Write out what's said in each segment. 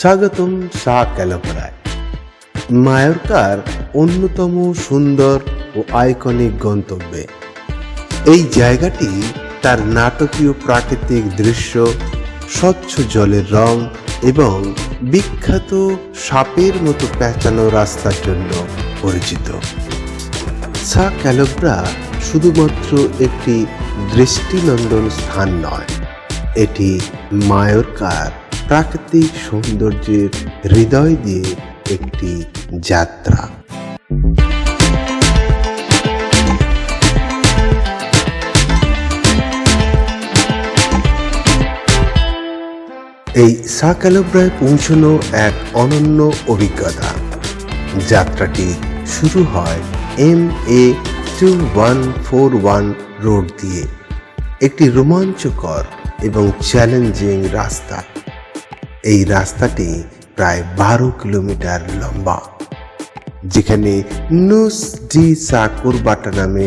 স্বাগতম সা ক্যালোপরায়। মায়োরকার অন্যতম সুন্দর ও আইকনিক গন্তব্যে। এই জায়গাটি তার নাটকীয় প্রাকৃতিক দৃশ্য, স্বচ্ছ জলের রং এবং বিখ্যাত সাপের মতো পেঁচানো রাস্তার জন্য পরিচিত। সা ক্যালোব্রা শুধুমাত্র একটি দৃষ্টিনন্দন স্থান নয়, এটি মায়োরকার প্রাকৃতিক সৌন্দর্যের হৃদয় দিয়ে একটি যাত্রা। এই সাকালোব্রায় পৌঁছানো এক অনন্য অভিজ্ঞতা। যাত্রাটি শুরু হয় M A two one four one road দিয়ে। একটি রোমাঞ্চকর এবং চ্যালেঞ্জিং রাস্তা। এই রাস্তাটি প্রায় বারো কিলোমিটার লম্বা, যেখানে নুস ডি সাকুর বাটা নামে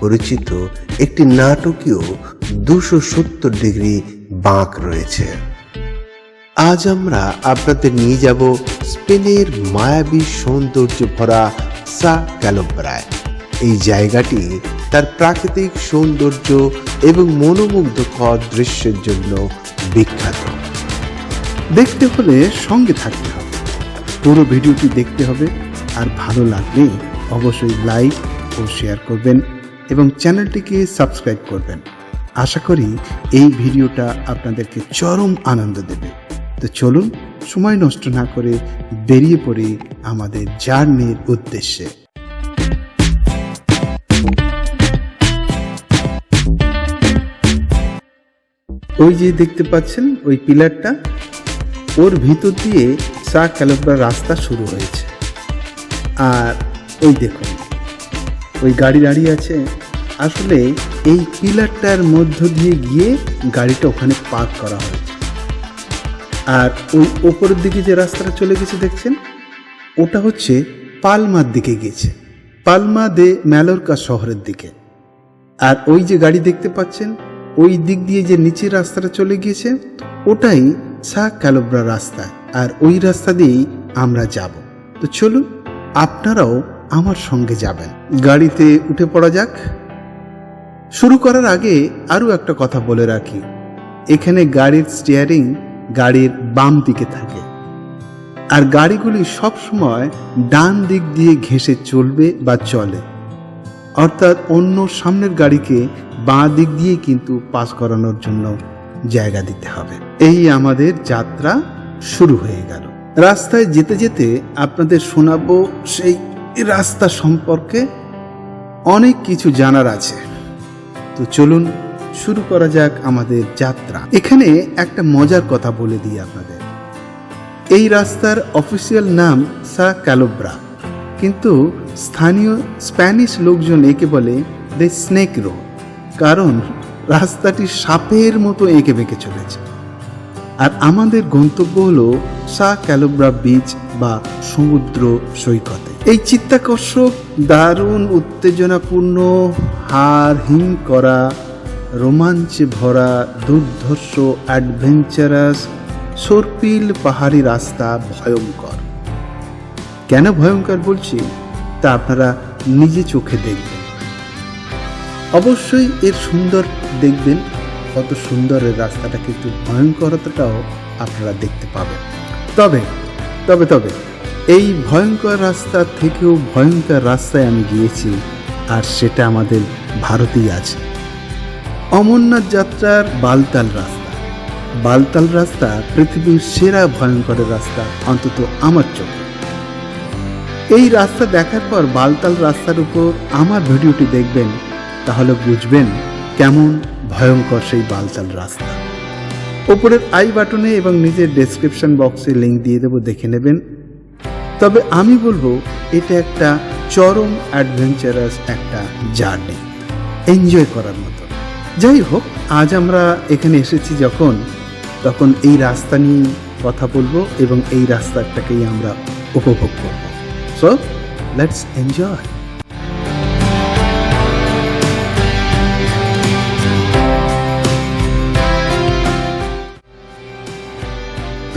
পরিচিত একটি নাটকীয় দুশো সত্তর ডিগ্রি বাঁক রয়েছে। আজ আমরা আপনাদের নিয়ে যাব স্পেনের মায়াবী সৌন্দর্য ভরা সা ক্যালোব্রায় এই জায়গাটি তার প্রাকৃতিক সৌন্দর্য এবং মনোমুগ্ধকর দৃশ্যের জন্য বিখ্যাত। দেখতে হলে সঙ্গে থাকতে হবে। পুরো ভিডিওটি দেখতে হবে আর ভালো লাগলে অবশ্যই লাইক ও শেয়ার করবেন এবং চ্যানেলটিকে সাবস্ক্রাইব করবেন। আশা করি এই ভিডিওটা আপনাদেরকে চরম আনন্দ দেবে। তো চলুন, সময় নষ্ট না করে বেরিয়ে পড়ি আমাদের জার্নির উদ্দেশ্যে। ওই যে দেখতে পাচ্ছেন, ওই পিলারটা? ওর ভিতর দিয়ে সা ক্যালোব্রা রাস্তা শুরু হয়েছে। আর ওই দেখুন, ওই গাড়ি দাঁড়িয়ে আছে। আসলে এই পিলারটার মধ্য দিয়ে গিয়ে গাড়িটা ওখানে পার্ক করা হয়েছে। আর ওই ওপরের দিকে যে রাস্তাটা চলে গেছে দেখছেন, ওটা হচ্ছে পালমার দিকে গেছে পালমা দে ম্যালোরকা শহরের দিকে। আর ওই যে গাড়ি দেখতে পাচ্ছেন, ওই দিক দিয়ে যে নিচের রাস্তাটা চলে গিয়েছে, ওটাই সা ক্যালোব্রা রাস্তা আর ওই রাস্তা দিয়েই আমরা যাব। তো চলুন, আপনারাও আমার সঙ্গে যাবেন। গাড়িতে উঠে পড়া যাক। শুরু করার আগে আরও একটা কথা বলে রাখি। এখানে গাড়ির স্টিয়ারিং গাড়ির বাম দিকে থাকে। আর গাড়িগুলি সব সময় ডান দিক দিয়ে ঘেঁষে চলবে বা চলে। অর্থাৎ অন্য সামনের গাড়িকে বাঁ দিক দিয়ে কিন্তু পাস করানোর জন্য জায়গা দিতে হবে। এই আমাদের যাত্রা শুরু হয়ে গেল। রাস্তায় যেতে যেতে আপনাদের শোনাবো সেই রাস্তা সম্পর্কে অনেক কিছু জানার আছে। তো চলুন শুরু করা যাক আমাদের যাত্রা। এখানে একটা মজার কথা বলে দিই আপনাদের। এই রাস্তার অফিসিয়াল নাম সা ক্যালোব্রা। কিন্তু স্থানীয় স্প্যানিশ লোকজন একে বলে দ্য স্নেক রোড কারণ রাস্তাটি সাপের মতো এঁকে বেঁকে চলেছে। আর আমাদের গন্তব্য হলো সা ক্যালোব্রা বিচ বা সমুদ্র সৈকতে। এই চিত্তাকর্ষক, দারুণ, উত্তেজনাপূর্ণ হার হিম করা, রোমাঞ্চে ভরা, দুর্ধর্ষ অ্যাডভেঞ্চারাস সর্পিল পাহাড়ি রাস্তা ভয়ঙ্কর। কেন ভয়ঙ্কর বলছি? তা আপনারা নিজে চোখে দেখবেন। অবশ্যই এর সুন্দর দেখবেন কত সুন্দর রাস্তাটা কিন্তু ভয়ঙ্করতাটাও আপনারা দেখতে পাবেন। তবে তবে তবে, এই ভয়ঙ্কর রাস্তা থেকেও ভয়ঙ্কর রাস্তায় আমি গিয়েছি, আর সেটা আমাদের ভারতেই আছে। অমরনাথ যাত্রার বালতাল রাস্তা। বালতাল রাস্তা পৃথিবীর সেরা ভয়ঙ্করের রাস্তা অন্তত আমার চোখে। এই রাস্তা দেখার পর বালতাল রাস্তার উপর আমার ভিডিওটি দেখবেন, তাহলে বুঝবেন কেমন ভয়ঙ্কর সেই বালতাল রাস্তা। ওপরের আই বাটনে এবং নিজের ডেসক্রিপশন বক্সে লিঙ্ক দিয়ে দেবো, দেখে নেবেন। তবে আমি বলব, এটা একটা চরম অ্যাডভেঞ্চারাস একটা জার্নি এনজয় করার মতো। যাই হোক, আজ আমরা এখানে এসেছি যখন, তখন এই রাস্তা নিয়ে কথা বলব এবং এই রাস্তাটাকেই আমরা উপভোগ করব। সো লেটস এনজয়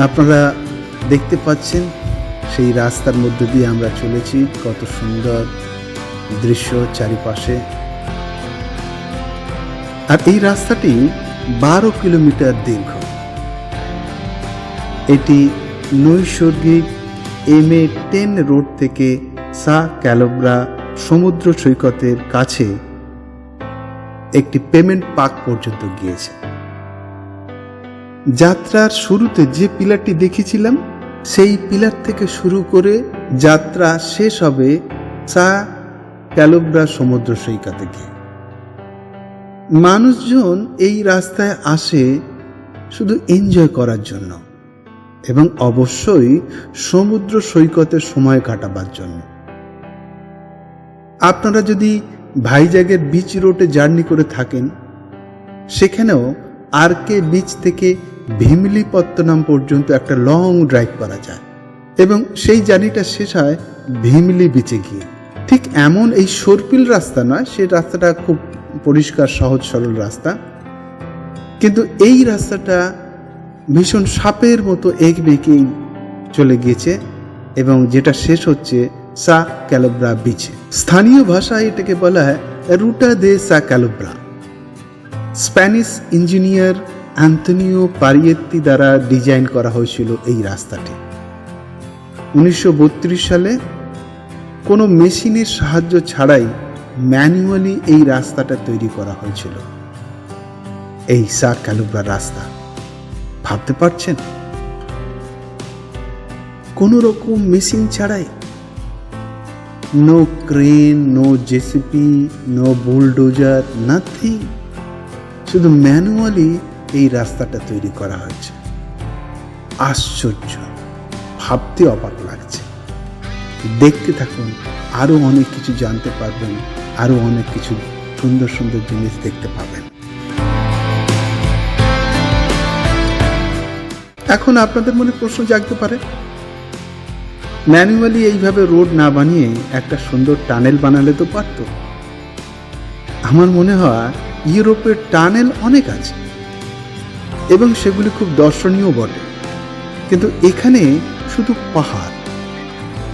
আপনারা দেখতে পাচ্ছেন সেই রাস্তার মধ্যে দিয়ে আমরা চলেছি। কত সুন্দর দৃশ্য চারিপাশে। আর এই রাস্তাটি বারো কিলোমিটার দীর্ঘ। এটি নৈসর্গিক এম এ টেন রোড থেকে সা ক্যালোব্রা সমুদ্র সৈকতের কাছে একটি পেমেন্ট পার্ক পর্যন্ত গিয়েছে। যাত্রার শুরুতে যে পিলারটি দেখেছিলাম, সেই পিলার থেকে শুরু করে যাত্রা শেষ হবে চা ক্যালোব্রা সমুদ্র সৈকতে গিয়ে মানুষজন এই রাস্তায় আসে শুধু এনজয় করার জন্য এবং অবশ্যই সমুদ্র সৈকতে সময় কাটাবার জন্য। আপনারা যদি ভাইজাগের বিচ রোডে জার্নি করে থাকেন, সেখানেও আর কে বিচ থেকে ভীমলিপত্তনম পর্যন্ত একটা লং ড্রাইভ করা যায়। এবং সেই জার্নিটা শেষ হয় ভীমলি বিচে গিয়ে। ঠিক এমন এই সর্পিল রাস্তা নয় সেই রাস্তাটা খুব পরিষ্কার, সহজ, সরল রাস্তা। কিন্তু এই রাস্তাটা ভীষণ সাপের মতো এক বেঁকেই চলে গিয়েছে এবং যেটা শেষ হচ্ছে সা ক্যালোব্রা বিচে। স্থানীয় ভাষায় এটাকে বলা হয় Ruta de Sa Calobra. Spanish engineer Antonio Parietti দ্বারা ডিজাইন করা হয়েছিল এই রাস্তাটি। উনিশশো বত্রিশ সালে কোনো মেশিনের সাহায্য ছাড়াই ম্যানুয়ালি এই রাস্তাটা তৈরি করা হয়েছিল। এই সা ক্যালোব্রা রাস্তা, ভাবতে পারছেন? কোন রকম মেশিন ছাড়াই? No crane, no JCB, no bulldozer, nothing. শুধু ম্যানুয়ালি এই রাস্তাটা তৈরি করা হয়েছে। আশ্চর্য। ভাবতে অবাক লাগছে। দেখতে থাকুন, আরও অনেক কিছু জানতে পারবেন, আরও অনেক কিছু সুন্দর সুন্দর জিনিস দেখতে পাবেন। এখন আপনাদের মনে প্রশ্ন জাগতে পারে, ম্যানুয়ালি এইভাবে রোড না বানিয়ে একটা সুন্দর টানেল বানালে তো পারত? আমার মনে হয় ইউরোপের টানেল অনেক আছে, এবং সেগুলি খুব দর্শনীয় বটে। কিন্তু এখানে শুধু পাহাড়,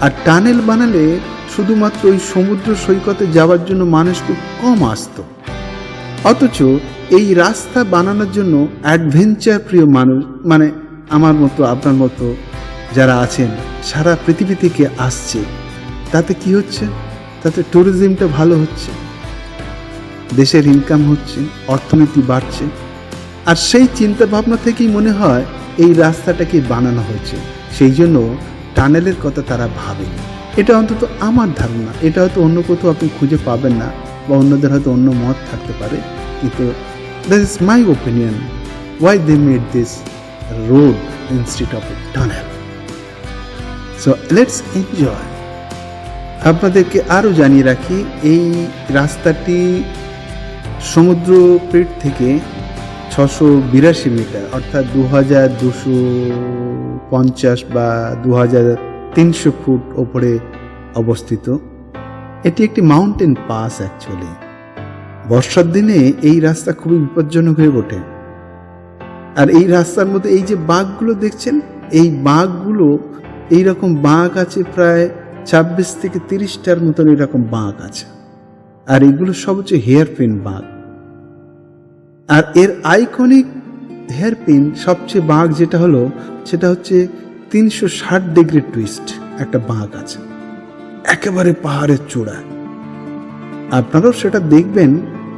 আর টানেল বানালে শুধুমাত্র ওই সমুদ্র সৈকতে যাওয়ার জন্য মানুষ খুব কম আসতো। অথচ এই রাস্তা বানানোর জন্য অ্যাডভেঞ্চার প্রিয় মানুষ মানে আমার মতো, আপনার মতো যারা আছেন, সারা পৃথিবী থেকে আসছে। তাতে কি হচ্ছে? তাতে ট্যুরিজমটা ভালো হচ্ছে। দেশের ইনকাম হচ্ছে, অর্থনীতি বাড়ছে, আর সেই চিন্তা ভাবনা থেকেই মনে হয় এই রাস্তাটাকে বানানো হয়েছে। সেই জন্য টানেলের কথা তারা ভাবেনি। এটা অন্তত আমার ধারণা। এটা হয়তো অন্য কোথাও আপনি খুঁজে পাবেন না, বা অন্যদের হয়তো অন্য মত থাকতে পারে। কিন্তু that is my opinion why they made this road instead of tunnel so let's enjoy আপনাদেরকে আরও জানিয়ে রাখি, এই রাস্তাটি সমুদ্র পেট থেকে ছশো বিরাশি মিটার, অর্থাৎ দু হাজার দুশো পঞ্চাশ বা দু হাজার তিনশো ফুট ওপরে অবস্থিত। এটি একটি মাউন্টেন পাস অ্যাকচুয়ালি বর্ষার দিনে এই রাস্তা খুবই বিপজ্জনক হয়ে ওঠে। আর এই রাস্তার মধ্যে এই যে বাঘগুলো দেখছেন, এই বাঘগুলো এইরকম বাঘ আছে প্রায় ছাব্বিশ থেকে তিরিশটার মতন এরকম বাঘ আছে। আর এগুলো সব হচ্ছে হেয়ার পিন বাঘ। আর এর আইকনিক হেয়ারপিন সবচেয়ে বাঘ যেটা হলো, সেটা হচ্ছে তিনশো ষাট ডিগ্রি টুইস্ট একটা বাঘ আছে, একেবারে পাহাড়ের চূড়া আপনারাও সেটা দেখবেন,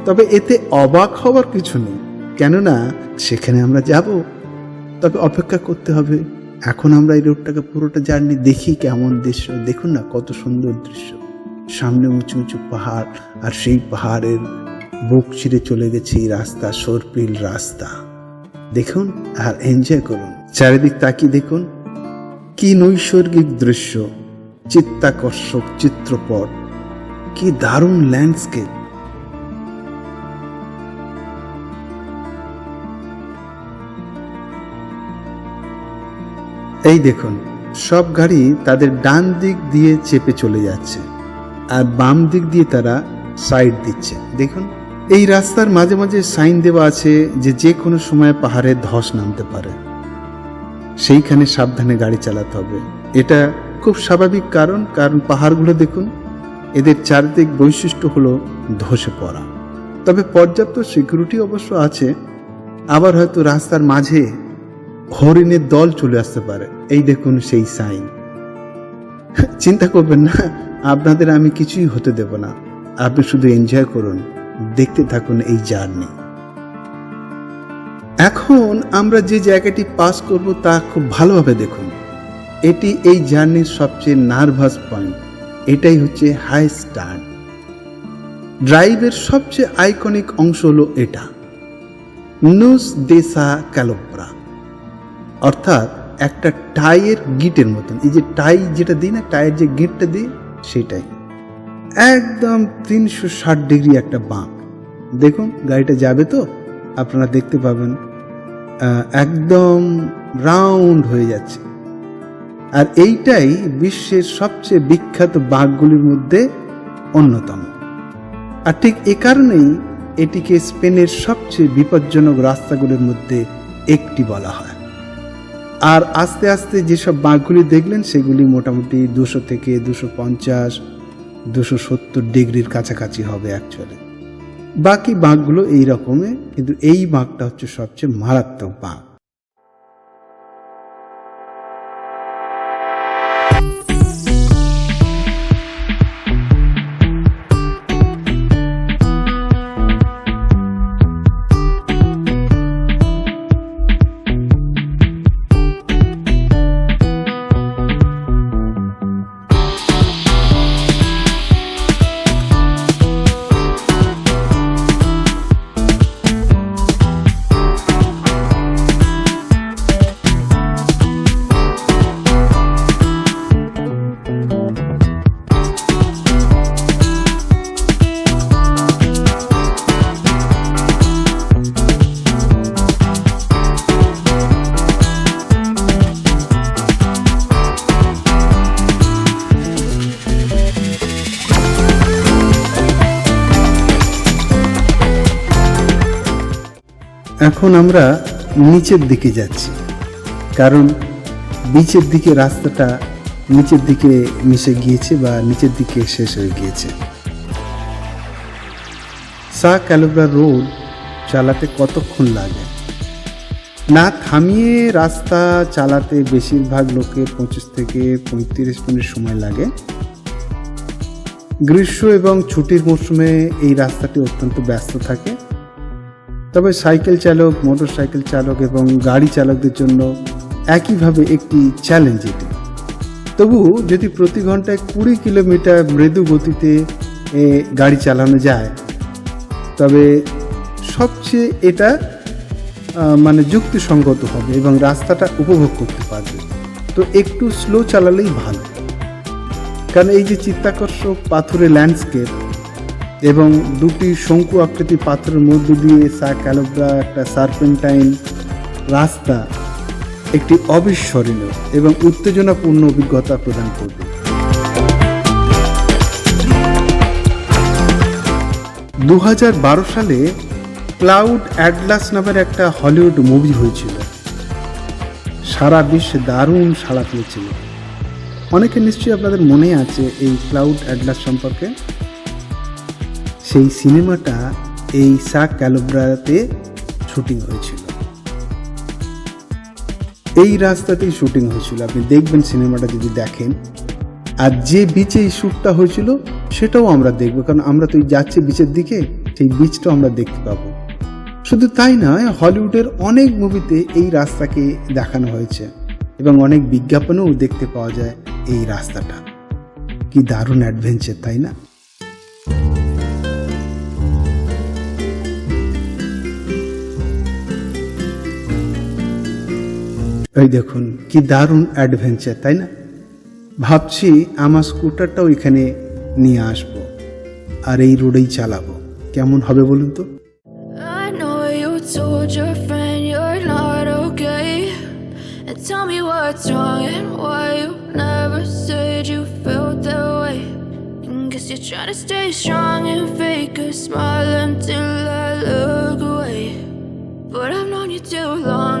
তবে এতে অবাক হওয়ার কিছু নেই, কেননা সেখানে আমরা যাব, তবে অপেক্ষা করতে হবে। এখন আমরা এই রোডটাকে পুরোটা জার্নি দেখি কেমন দৃশ্য, দেখুন না কত সুন্দর দৃশ্য। সামনে উঁচু উঁচু পাহাড়, আর সেই পাহাড়ের বুক চিরে চলে গেছে রাস্তা, সরপিল রাস্তা। দেখুন আর এনজয় করুন। চারিদিক তাকিয়ে দেখুন, কি নৈসর্গিক দৃশ্য, চিত্তাকর্ষক চিত্রপট, কি দারুণ ল্যান্ডস্কেপ এই দেখুন, সব গাড়ি তাদের ডান দিক দিয়ে চেপে চলে যাচ্ছে, আর বাম দিক দিয়ে তারা সাইড দিচ্ছে। দেখুন এই রাস্তার মাঝে মাঝে সাইন দেওয়া আছে যে যে কোনো সময় পাহাড়ে ধস নামতে পারে। সেইখানে সাবধানে গাড়ি চালাতে হবে। এটা খুব স্বাভাবিক কারণ কারণ পাহাড়গুলো দেখুন, এদের চারিদিক বৈশিষ্ট্য হলো ধসে পড়া। তবে পর্যাপ্ত সিকিউরিটি অবশ্য আছে। আবার হয়তো রাস্তার মাঝে হরিণের দল চলে আসতে পারে। এই দেখুন সেই সাইন। চিন্তা করবেন না, আপনাদের আমি কিছুই হতে দেব না। আপনি শুধু এনজয় করুন। দেখতে থাকুন এই জার্নি। এখন আমরা যে জায়গাটি পাস করব তা খুব ভালোভাবে দেখুন। এটি এই জার্নির সবচেয়ে নার্ভাস পয়েন্ট। এটাই হচ্ছে হাই স্টার্ট। ড্রাইভের সবচেয়ে আইকনিক অংশ হলো এটা। নুস দেসা ক্যালোপ্রা। অর্থাৎ একটা টাইয়ের গিটের মতন। এই যে টাই যেটা দিই না, টাইয়ের যে গিটটা দিই, সেটাই। একদম তিনশো ষাট ডিগ্রি একটা বাঁক। দেখুন, গাড়িটা যাবে তো? আপনারা দেখতে পাবেন একদম রাউন্ড হয়ে যাচ্ছে। আর এইটাই বিশ্বের সবচেয়ে বিখ্যাত বাঘগুলির মধ্যে অন্যতম। আর ঠিক এ কারণেই এটিকে স্পেনের সবচেয়ে বিপজ্জনক রাস্তাগুলির মধ্যে একটি বলা হয়। আর আস্তে আস্তে যেসব বাঘগুলি দেখলেন, সেগুলি মোটামুটি দুশো থেকে দুশো পঞ্চাশ দুশো সত্তর ডিগ্রির কাছাকাছি হবে অ্যাকচুয়ালি বাকি বাঘগুলো এই রকমের কিন্তু এই বাঘটা হচ্ছে সবচেয়ে মারাত্মক বাঘ। এখন আমরা নিচের দিকে যাচ্ছি। কারণ বিচের দিকে রাস্তাটা নিচের দিকে মিশে গিয়েছে বা নিচের দিকে শেষ হয়ে গিয়েছে। সা ক্যালোব্রা রোড চালাতে কতক্ষণ লাগে? না থামিয়ে রাস্তা চালাতে বেশিরভাগ লোকের পঁচিশ থেকে পঁয়ত্রিশ মিনিট সময় লাগে। গ্রীষ্ম এবং ছুটির মরশুমে এই রাস্তাটি অত্যন্ত ব্যস্ত থাকে। তবে সাইকেল চালক মোটর সাইকেল চালক এবং গাড়ি চালকদের জন্য একইভাবে একটি চ্যালেঞ্জ এটি। তবু যদি প্রতি ঘন্টায় কুড়ি কিলোমিটার মৃদু গতিতে গাড়ি চালানো যায়, তবে সবচেয়ে এটা মানে যুক্তিসঙ্গত হবে এবং রাস্তাটা উপভোগ করতে পারবে। তো একটু স্লো চালালেই ভালো। কারণ এই যে চিত্তাকর্ষক পাথরের ল্যান্ডস্কেপ এবং দুটি শঙ্কু আকৃতি পাথরের মধ্য দিয়ে সা ক্যালোব্রা একটা সার্পেন্টাইন রাস্তা, একটি অবিস্মরণীয় এবং উত্তেজনাপূর্ণ অভিজ্ঞতা প্রদান করবে। দু হাজার বারো সালে ক্লাউড অ্যাডলাস নামের একটা হলিউড মুভি হয়েছিল। সারা বিশ্বে দারুণ সাড়া পেয়েছিল। অনেকে নিশ্চয়ই আপনাদের মনে আছে এই ক্লাউড অ্যাডলাস সম্পর্কে। সেই সিনেমাটা এই সা ক্যালোব্রাতে শুটিং হয়েছিল। এই রাস্তাতেই শুটিং হয়েছিল। আপনি দেখবেন সিনেমাটা যদি দেখেন, আর যে বিচে এই শ্যুটটা হয়েছিল, সেটাও আমরা দেখব। কারণ আমরা তো যাচ্ছি বিচের দিকে, সেই বিচটাও আমরা দেখতে পাবো। শুধু তাই নয়, হলিউডের অনেক মুভিতে এই রাস্তাকে দেখানো হয়েছে এবং অনেক বিজ্ঞাপনেও দেখতে পাওয়া যায় এই রাস্তাটা। কি দারুণ অ্যাডভেঞ্চার তাই না? ওই দেখুন কি দারুণ অ্যাডভেঞ্চার তাই না ভাবছি আমার স্কুটারটাও এখানে নিয়ে আসব আর এই রোডেই চালাবো কেমন হবে বলুন তো tell me what's wrong and why you never said you felt that way. Guess you're trying to stay strong and fake a smile until I look away. But I've known you too long,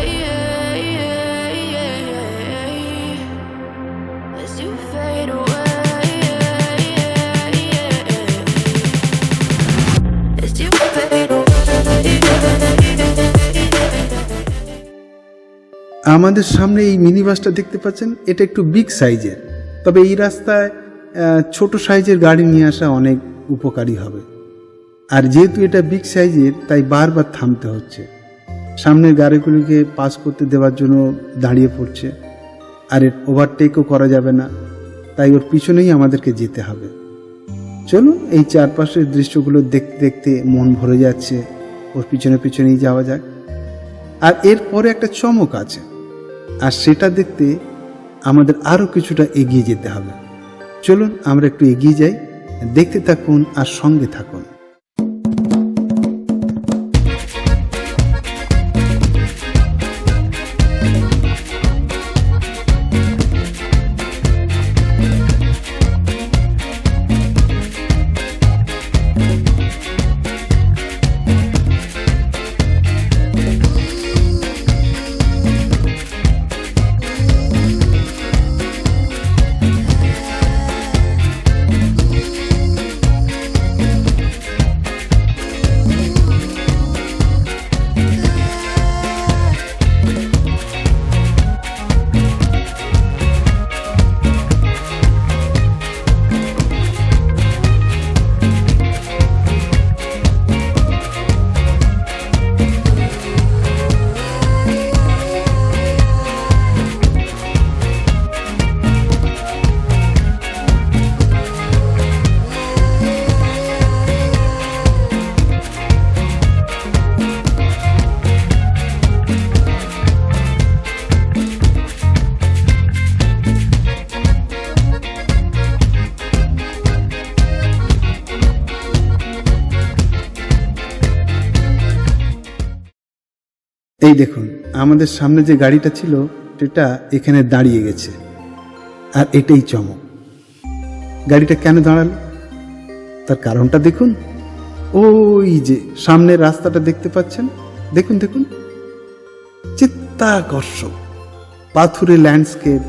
আমাদের সামনে এই mini বাসটা দেখতে পাচ্ছেন? এটা একটু big সাইজের তবে এই রাস্তায় ছোট সাইজের গাড়ি নিয়ে আসা অনেক উপকারী হবে। আর যেহেতু এটা বিগ সাইজের তাই বারবার থামতে হচ্ছে। সামনের গাড়িগুলিকে পাস করতে দেওয়ার জন্য দাঁড়িয়ে পড়ছে। আর এর ওভারটেকও করা যাবে না। তাই ওর পিছনেই আমাদেরকে যেতে হবে। চলুন, এই চারপাশের দৃশ্যগুলো দেখতে দেখতে মন ভরে যাচ্ছে। ওর পিছনে পিছনেই যাওয়া যাক। আর এরপরে একটা চমক আছে। আর সেটা দেখতে আমাদের আরও কিছুটা এগিয়ে যেতে হবে। চলুন আমরা একটু এগিয়ে যাই, দেখতে থাকুন আর সঙ্গে থাকুন। এই দেখুন, আমাদের সামনে যে গাড়িটা ছিল, সেটা এখানে দাঁড়িয়ে গেছে। আর এটাই চমক। গাড়িটা কেন দাঁড়াল? তার কারণটা দেখুন। ওই যে সামনের রাস্তাটা দেখতে পাচ্ছেন? দেখুন দেখুন। চিত্তাকর্ষক। পাথুরে ল্যান্ডস্কেপ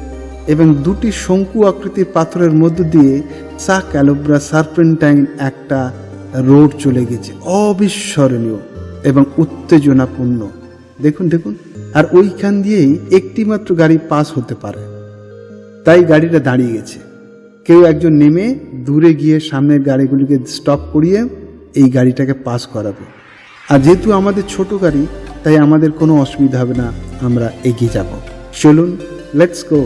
এবং দুটি শঙ্কু আকৃতির পাথরের মধ্য দিয়ে চা ক্যালোব্রা সার্পেন্টাইন একটা রোড চলে গেছে। অবিস্মরণীয় এবং উত্তেজনাপূর্ণ। দেখুন দেখুন। আর ওইখান দিয়েই একটি মাত্র গাড়ি পাস হতে পারে। তাই গাড়িটা দাঁড়িয়ে গেছে। কেউ একজন নেমে দূরে গিয়ে সামনের গাড়িগুলিকে স্টপ করিয়ে এই গাড়িটাকে পাস করাবে। আর যেহেতু আমাদের ছোট গাড়ি, তাই আমাদের কোনো অসুবিধা হবে না, আমরা এগিয়ে যাব। চলুন লেটস গো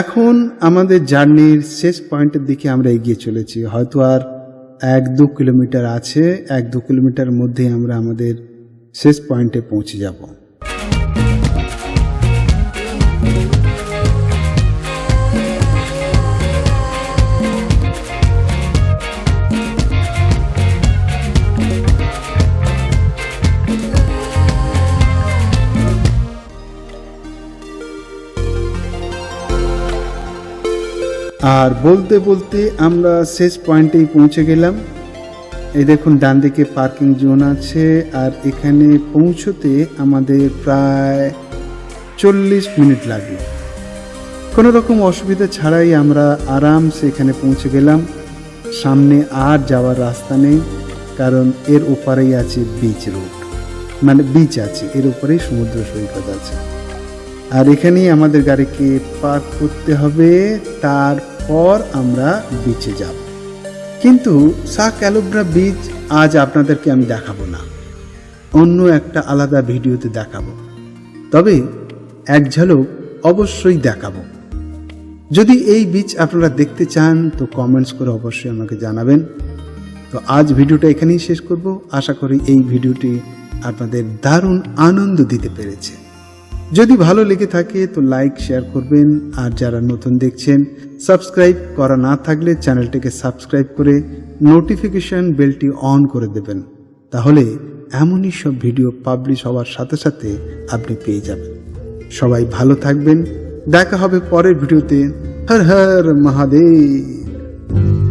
এখন আমাদের জার্নির শেষ পয়েন্টের দিকে আমরা এগিয়ে চলেছি। হয়তো আর এক দু কিলোমিটার আছে, এক দু কিলোমিটার মধ্যে আমরা আমাদের শেষ পয়েন্টে পৌঁছে যাব। আর বলতে বলতে আমরা শেষ পয়েন্টেই পৌঁছে গেলাম। এই দেখুন, ডান দিকে পার্কিং জোন আছে আর এখানে পৌঁছতে আমাদের প্রায় চল্লিশ মিনিট লাগল কোনো রকম অসুবিধা ছাড়াই আমরা আরামসে এখানে পৌঁছে গেলাম। সামনে আর যাওয়ার রাস্তা নেই, কারণ এর ওপারেই আছে বিচ রোড মানে বিচ আছে, এর উপরেই সমুদ্র সৈকত আছে। আর এখানেই আমাদের গাড়িকে পার্ক করতে হবে তারপর আমরা বিচে যাব। কিন্তু সা ক্যালোব্রা বিচ আজ আপনাদেরকে আমি দেখাবো না। অন্য একটা আলাদা ভিডিওতে দেখাবো। তবে এক ঝলক অবশ্যই দেখাবো। যদি এই বিচ আপনারা দেখতে চান, তো কমেন্টস করে অবশ্যই আমাকে জানাবেন। তো আজ ভিডিওটা এখানেই শেষ করব। আশা করি এই ভিডিওটি আপনাদের দারুণ আনন্দ দিতে পেরেছে। যদি ভালো লেগে থাকে তো লাইক শেয়ার করবেন। আর যারা নতুন দেখছেন সাবস্ক্রাইব করা না থাকলে চ্যানেলটিকে সাবস্ক্রাইব করে নোটিফিকেশন বেলটি অন করে দেবেন। তাহলে এমনই সব ভিডিও পাবলিশ হওয়ার সাথে সাথে আপনি পেয়ে যাবেন। সবাই ভালো থাকবেন। দেখা হবে পরের ভিডিওতে হর হর মহাদেব।